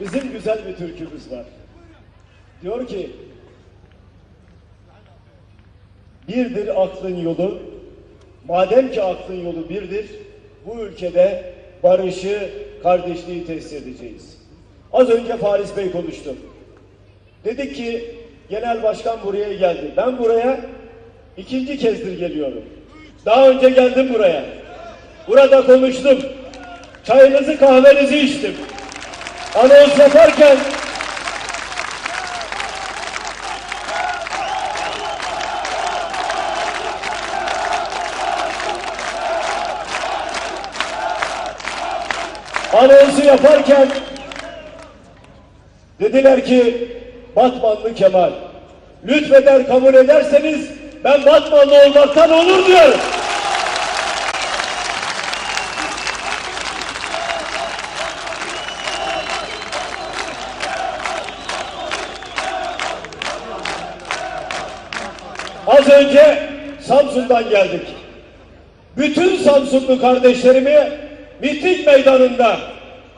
Bizim, güzel bir türkümüz var. Diyor ki, birdir aklın yolu, madem ki aklın yolu birdir, bu ülkede barışı, kardeşliği tesis edeceğiz. Az önce Faris Bey konuştu. Dedik ki, genel başkan buraya geldi. Ben buraya ikinci kezdir geliyorum. Daha önce geldim buraya. Burada konuştum. Çayınızı kahvenizi içtim. Anons yaparken anonsu yaparken dediler ki Batmanlı Kemal lütfeder kabul ederseniz ben Batmanlı olmaktan onur diyorum. Az önce Samsun'dan geldik. Bütün Samsunlu kardeşlerimi miting meydanında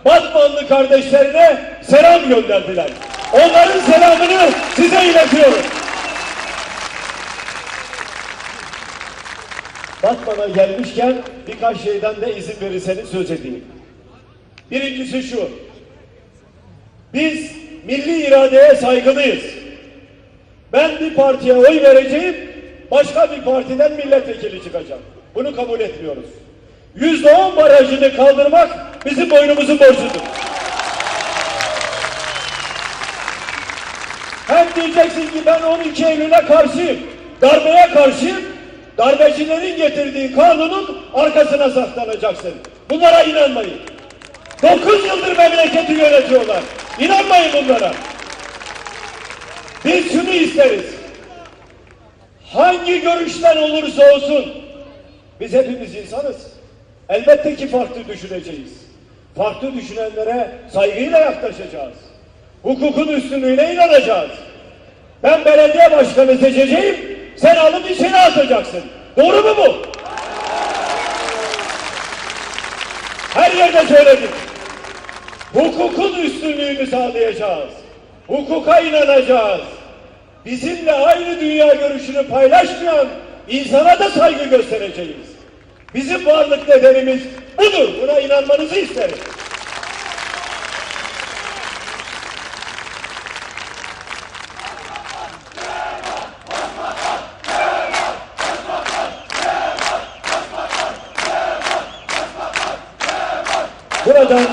Batmanlı kardeşlerine selam gönderdiler. Onların selamını size iletiyorum. Batman'a gelmişken birkaç şeyden de izin verirseniz söz edeyim. Birincisi şu. Biz milli iradeye saygılıyız. Ben bir partiye oy vereceğim, başka bir partiden milletvekili çıkacak. Bunu kabul etmiyoruz. Yüzde on barajını kaldırmak bizim boynumuzun borcudur. Hem diyeceksin ki ben 12 Eylül'e karşıyım, darbeye karşıyım, darbecilerin getirdiği kanunun arkasına saklanacaksın. Bunlara inanmayın. 9 yıldır memleketi yönetiyorlar. İnanmayın bunlara. Biz şunu isteriz. Hangi görüşten olursa olsun biz hepimiz insanız. Elbette ki farklı düşüneceğiz. Farklı düşünenlere saygıyla yaklaşacağız. Hukukun üstünlüğüne inanacağız. Ben belediye başkanı seçeceğim, sen alıp içine atacaksın. Doğru mu bu? Her yerde söyledik. Hukukun üstünlüğünü sağlayacağız. Hukuka inanacağız. Bizimle aynı dünya görüşünü paylaşmayan insana da saygı göstereceğiz. Bizim varlık nedenimiz budur. Buna inanmanızı isterim. Buradan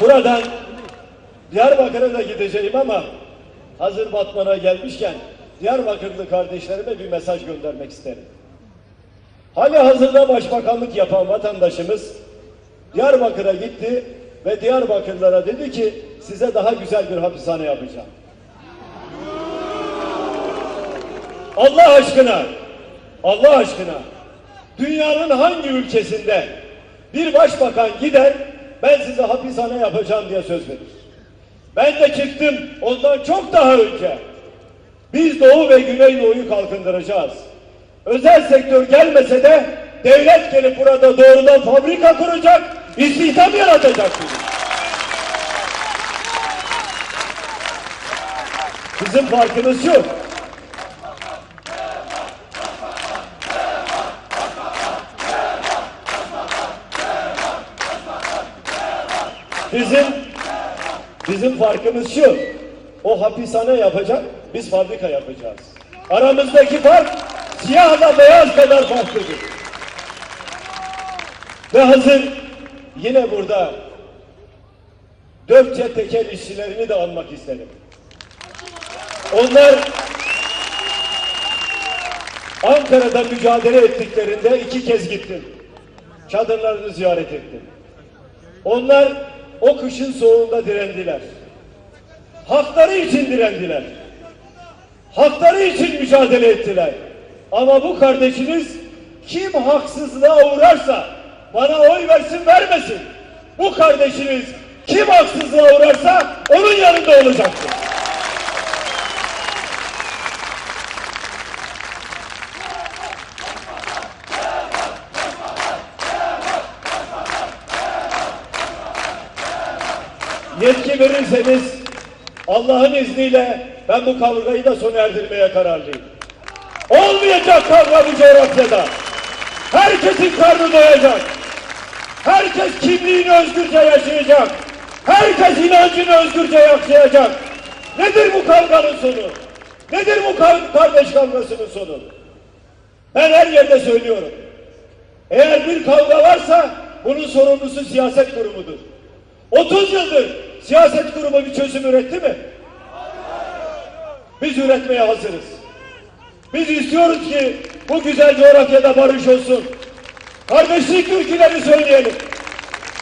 buradan Diyarbakır'a da gideceğim ama hazır Batman'a gelmişken Diyarbakırlı kardeşlerime bir mesaj göndermek isterim. Hali hazırda başbakanlık yapan vatandaşımız Diyarbakır'a gitti ve Diyarbakırlara dedi ki size daha güzel bir hapishane yapacağım. Allah aşkına, Allah aşkına dünyanın hangi ülkesinde bir başbakan gider ben size hapishane yapacağım diye söz verir. Ben de çıktım ondan çok daha önce. Biz Doğu ve Güneydoğu'yu kalkındıracağız. Özel sektör gelmese de devlet gelip burada doğrudan fabrika kuracak, istihdam yaratacak. Bizim farkımız şu. Bizim bizim farkımız şu. O hapishane yapacak, biz fabrika yapacağız. Aramızdaki fark siyahla beyaz kadar farklıdır. Ve hazır yine burada Dökçe tekel işçilerini de almak isterim. Onlar Ankara'da mücadele ettiklerinde iki kez gittim. Çadırlarını ziyaret ettim. Onlar o kışın soğuğunda direndiler. Hakları için direndiler. Hakları için mücadele ettiler. Ama bu kardeşiniz kim haksızlığa uğrarsa bana oy versin vermesin. Bu kardeşiniz kim haksızlığa uğrarsa onun yanında olacaktır. Yetki verirseniz Allah'ın izniyle ben bu kavgayı da sona erdirmeye kararlıyım. Olmayacak kavga bu coğrafyada. Herkesin karnı doyacak. Herkes kimliğini özgürce yaşayacak. Herkes inancını özgürce yaşayacak. Nedir bu kavganın sonu? Nedir bu kardeş kavgasının sonu? Ben her yerde söylüyorum. Eğer bir kavga varsa bunun sorumlusu siyaset kurumudur. 30 yıldır siyaset kurumu bir çözüm üretti mi? Biz üretmeye hazırız. Biz istiyoruz ki bu güzel coğrafyada barış olsun. Kardeşlik türküleri söyleyelim.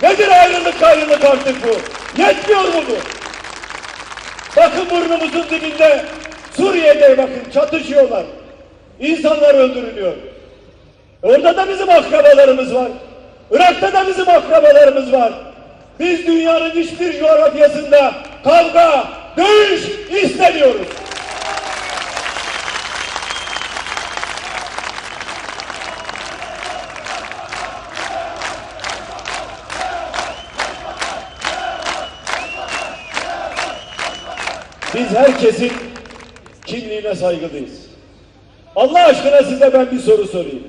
Nedir ayrılık ayrılık artık bu? Yetmiyor mu bu? Bakın burnumuzun dibinde Suriye'de bakın çatışıyorlar. İnsanlar öldürülüyor. Orada da bizim akrabalarımız var. Irak'ta da bizim akrabalarımız var. Biz dünyanın hiçbir coğrafyasında kavga, dövüş istemiyoruz. Biz herkesin kimliğine saygılıyız. Allah aşkına size ben bir soru sorayım.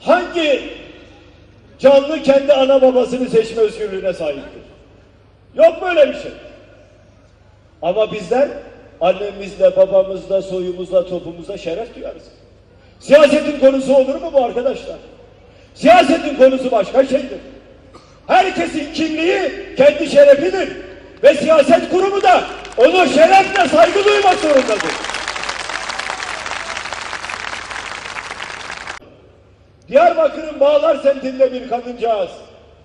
Hangi canlı kendi ana babasını seçme özgürlüğüne sahiptir? Yok böyle bir şey. Ama bizler annemizle, babamızla, soyumuzla, topumuzla şeref duyarız. Siyasetin konusu olur mu bu arkadaşlar? Siyasetin konusu başka şeydir. Herkesin kimliği kendi şerefidir. Ve siyaset kurumu da ona şerefle saygı duymak zorundadır. Diyarbakır'ın Bağlar semtinde bir kadıncağız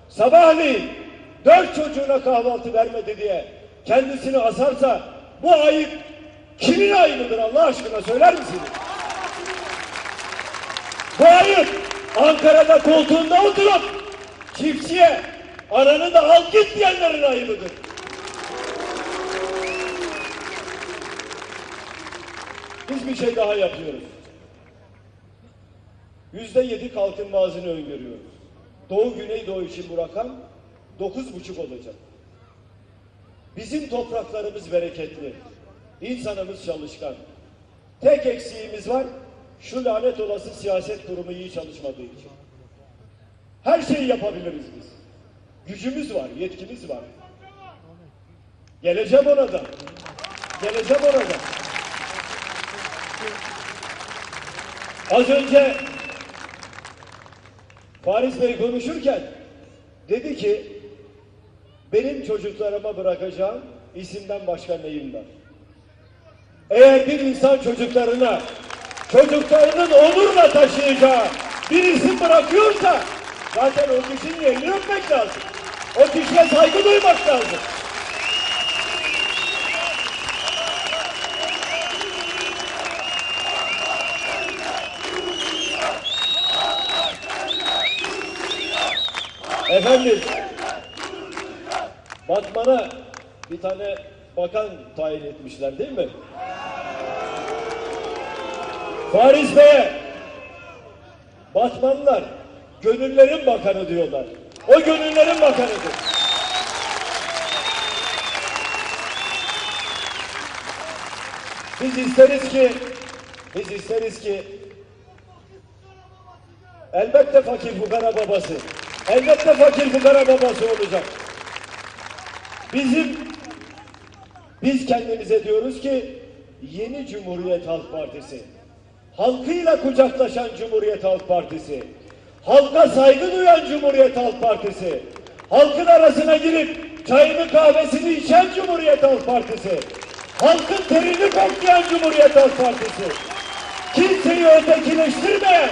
sabahleyin dört çocuğuna kahvaltı vermedi diye kendisini asarsa bu ayıp kimin ayıbıdır Allah aşkına söyler misiniz? Bu ayıp Ankara'da koltuğunda oturup çiftçiye ananı da al git diyenlerin ayıbıdır. Biz bir şey daha yapıyoruz. Yüzde yedi kalkınma hızını öngörüyoruz. Doğu Güneydoğu için bu rakam dokuz buçuk olacak. Bizim topraklarımız bereketli. insanımız çalışkan. Tek eksiğimiz var, şu lanet olası siyaset kurumu iyi çalışmadığı için. Her şeyi yapabiliriz biz. Gücümüz var, yetkimiz var. Geleceğim orada. Geleceğim orada. Az önce Faris Bey konuşurken dedi ki benim çocuklarıma bırakacağım isimden başka neyim var? Eğer bir insan çocuklarına çocuklarının onurla taşıyacağı bir isim bırakıyorsa zaten o kişinin elini öpmek lazım. O kişiye saygı duymak lazım. Efendim, Batman'a bir tane bakan tayin etmişler değil mi? Faris Bey'e Batmanlılar gönüllerin bakanı diyorlar. O gönüllerin bakanıdır. Biz isteriz ki biz isteriz ki elbette fakir fukara babası elbette fakir fukara babası olacak. Bizim biz kendimize diyoruz ki yeni Cumhuriyet Halk Partisi. Halkıyla kucaklaşan Cumhuriyet Halk Partisi. Halka saygı duyan Cumhuriyet Halk Partisi. Halkın arasına girip çayını kahvesini içen Cumhuriyet Halk Partisi. Halkın terini koklayan Cumhuriyet Halk Partisi. Kimseyi ötekileştirmeyen,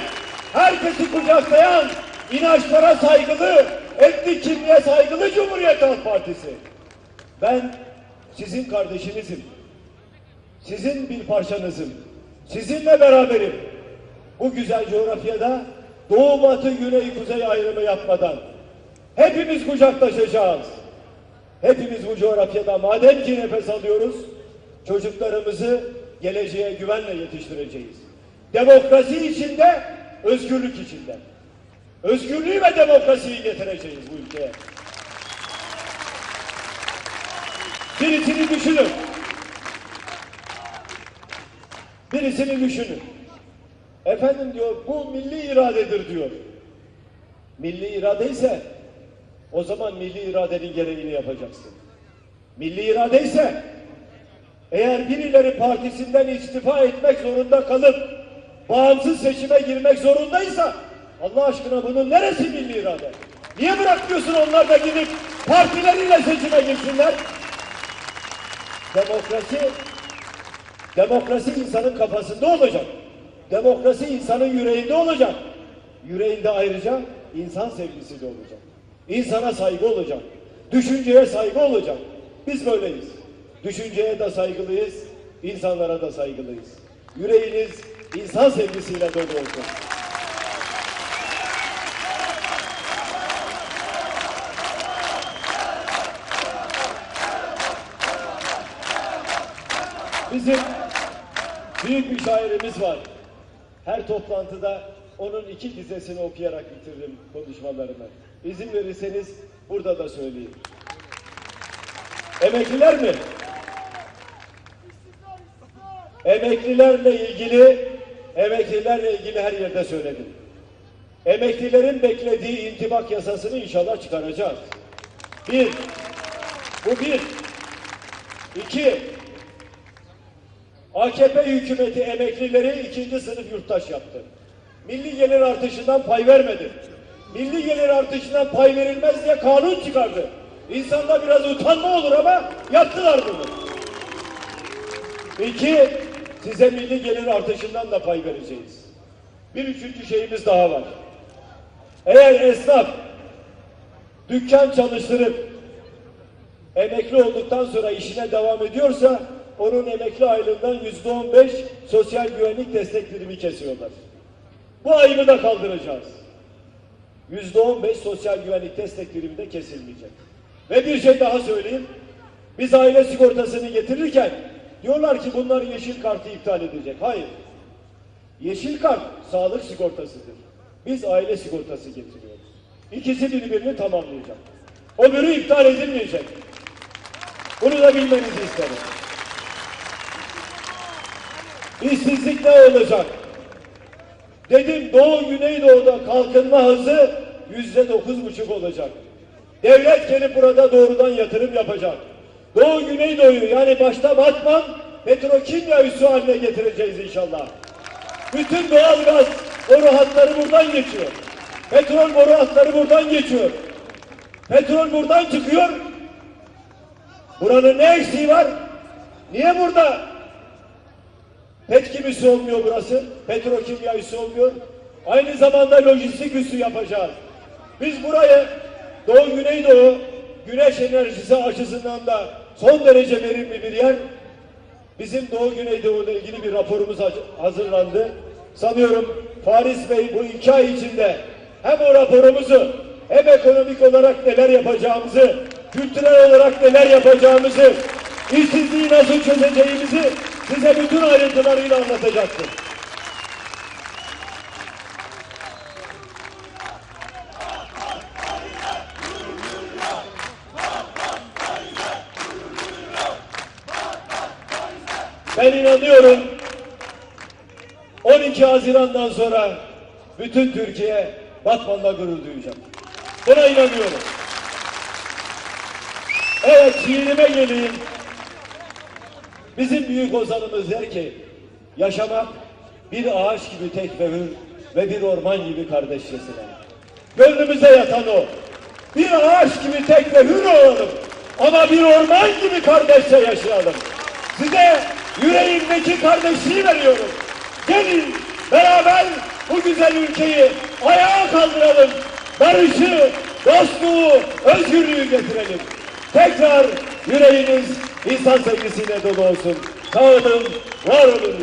herkesi kucaklayan, inançlara saygılı, etnik kimliğe saygılı Cumhuriyet Halk Partisi. Ben sizin kardeşinizim. Sizin bir parçanızım. Sizinle beraberim. Bu güzel coğrafyada doğu batı güney kuzey ayrımı yapmadan hepimiz kucaklaşacağız. Hepimiz bu coğrafyada madem ki nefes alıyoruz çocuklarımızı geleceğe güvenle yetiştireceğiz. Demokrasi içinde, özgürlük içinde. Özgürlüğü ve demokrasiyi getireceğiz bu ülkeye. Birisini düşünün. Birisini düşünün. Efendim diyor bu milli iradedir diyor. Milli irade ise o zaman milli iradenin gereğini yapacaksın. Milli irade ise eğer birileri partisinden istifa etmek zorunda kalıp bağımsız seçime girmek zorundaysa Allah aşkına bunun neresi milli irade? Niye bırakmıyorsun onlar da gidip partileriyle seçime girsinler? Demokrasi Demokrasi insanın kafasında olacak. Demokrasi insanın yüreğinde olacak. Yüreğinde ayrıca insan sevgisi de olacak. İnsana saygı olacak. Düşünceye saygı olacak. Biz böyleyiz. Düşünceye de saygılıyız, insanlara da saygılıyız. Yüreğiniz insan sevgisiyle dolu olsun. Bizim büyük bir şairimiz var. Her toplantıda onun iki dizesini okuyarak bitiririm konuşmalarımı. İzin verirseniz burada da söyleyeyim. Emekliler mi? Emeklilerle ilgili emeklilerle ilgili her yerde söyledim. Emeklilerin beklediği intibak yasasını inşallah çıkaracağız. Bir, bu bir. İki, AKP hükümeti emeklileri ikinci sınıf yurttaş yaptı. Milli gelir artışından pay vermedi. Milli gelir artışından pay verilmez diye kanun çıkardı. İnsanda biraz utanma olur ama yaptılar bunu. İki, size milli gelir artışından da pay vereceğiz. Bir üçüncü şeyimiz daha var. Eğer esnaf dükkan çalıştırıp emekli olduktan sonra işine devam ediyorsa onun emekli aylığından yüzde on beş sosyal güvenlik destek primi kesiyorlar. Bu ayını da kaldıracağız. Yüzde on beş sosyal güvenlik destek primi de kesilmeyecek. Ve bir şey daha söyleyeyim. Biz aile sigortasını getirirken diyorlar ki bunlar yeşil kartı iptal edecek. Hayır. Yeşil kart sağlık sigortasıdır. Biz aile sigortası getiriyoruz. İkisi birbirini tamamlayacak. Öbürü iptal edilmeyecek. Bunu da bilmenizi isterim. İşsizlik ne olacak? Dedim Doğu Güneydoğu'da kalkınma hızı yüzde dokuz buçuk olacak. Devlet gelip burada doğrudan yatırım yapacak. Doğu Güneydoğu'yu yani başta Batman petrokimya üssü haline getireceğiz inşallah. Bütün doğal gaz boru hatları buradan geçiyor. Petrol boru hatları buradan geçiyor. Petrol buradan çıkıyor. Buranın ne eksiği var? Niye burada Petkim üssü olmuyor burası. Petrokimya üssü olmuyor. Aynı zamanda lojistik üssü yapacağız. Biz burayı Doğu Güneydoğu güneş enerjisi açısından da son derece verimli bir yer. Bizim Doğu Güneydoğu ile ilgili bir raporumuz hazırlandı. Sanıyorum Faris Bey bu iki ay içinde hem o raporumuzu hem ekonomik olarak neler yapacağımızı, kültürel olarak neler yapacağımızı, işsizliği nasıl çözeceğimizi size bütün ayrıntılarıyla anlatacaktır. Ben inanıyorum 12 Haziran'dan sonra bütün Türkiye Batman'la gurur duyacak. Buna inanıyorum. Evet şiirime geleyim. Bizim büyük ozanımız der ki yaşamak bir ağaç gibi tek ve hür ve bir orman gibi kardeşçesine. Gönlümüze yatan o. Bir ağaç gibi tek ve hür olalım. Ama bir orman gibi kardeşçe yaşayalım. Size yüreğimdeki kardeşliği veriyorum. Gelin beraber bu güzel ülkeyi ayağa kaldıralım. Barışı, dostluğu, özgürlüğü getirelim. Tekrar yüreğiniz insan sevgisiyle dolu olsun. Sağ olun, var olun.